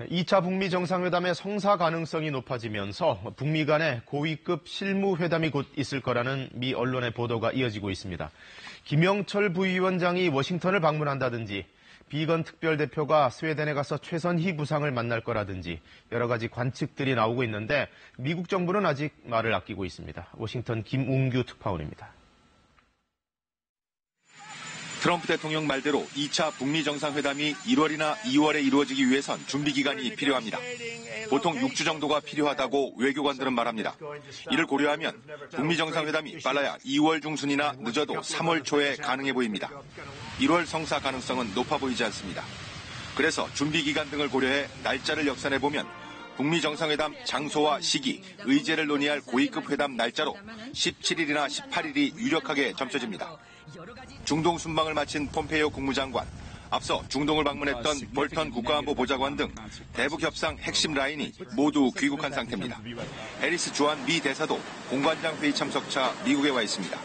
2차 북미 정상회담의 성사 가능성이 높아지면서 북미 간의 고위급 실무 회담이 곧 있을 거라는 미 언론의 보도가 이어지고 있습니다. 김영철 부위원장이 워싱턴을 방문한다든지 비건 특별대표가 스웨덴에 가서 최선희 부상을 만날 거라든지 여러 가지 관측들이 나오고 있는데 미국 정부는 아직 말을 아끼고 있습니다. 워싱턴 김웅규 특파원입니다. 트럼프 대통령 말대로 2차 북미 정상회담이 1월이나 2월에 이루어지기 위해선 준비 기간이 필요합니다. 보통 6주 정도가 필요하다고 외교관들은 말합니다. 이를 고려하면 북미 정상회담이 빨라야 2월 중순이나 늦어도 3월 초에 가능해 보입니다. 1월 성사 가능성은 높아 보이지 않습니다. 그래서 준비 기간 등을 고려해 날짜를 역산해 보면 북미 정상회담 장소와 시기, 의제를 논의할 고위급 회담 날짜로 17일이나 18일이 유력하게 점쳐집니다. 중동 순방을 마친 폼페이오 국무장관, 앞서 중동을 방문했던 볼턴 국가안보 보좌관 등 대북 협상 핵심 라인이 모두 귀국한 상태입니다. 에리스 주한 미 대사도 공관장 회의 참석차 미국에 와 있습니다.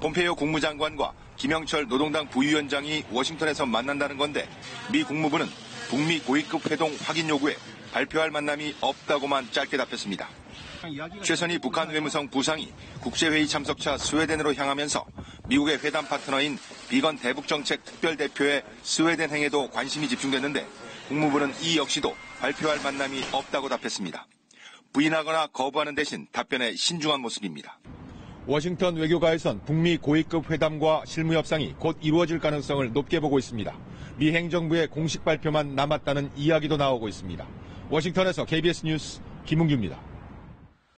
폼페이오 국무장관과 김영철 노동당 부위원장이 워싱턴에서 만난다는 건데 미 국무부는 북미 고위급 회동 확인 요구에 발표할 만남이 없다고만 짧게 답했습니다. 최선희 북한 외무성 부상이 국제회의 참석차 스웨덴으로 향하면서 미국의 회담 파트너인 비건 대북정책 특별대표의 스웨덴 행에도 관심이 집중됐는데 국무부는 이 역시도 발표할 만남이 없다고 답했습니다. 부인하거나 거부하는 대신 답변에 신중한 모습입니다. 워싱턴 외교가에선 북미 고위급 회담과 실무 협상이 곧 이루어질 가능성을 높게 보고 있습니다. 미 행정부의 공식 발표만 남았다는 이야기도 나오고 있습니다. 워싱턴에서 KBS 뉴스 김은규입니다.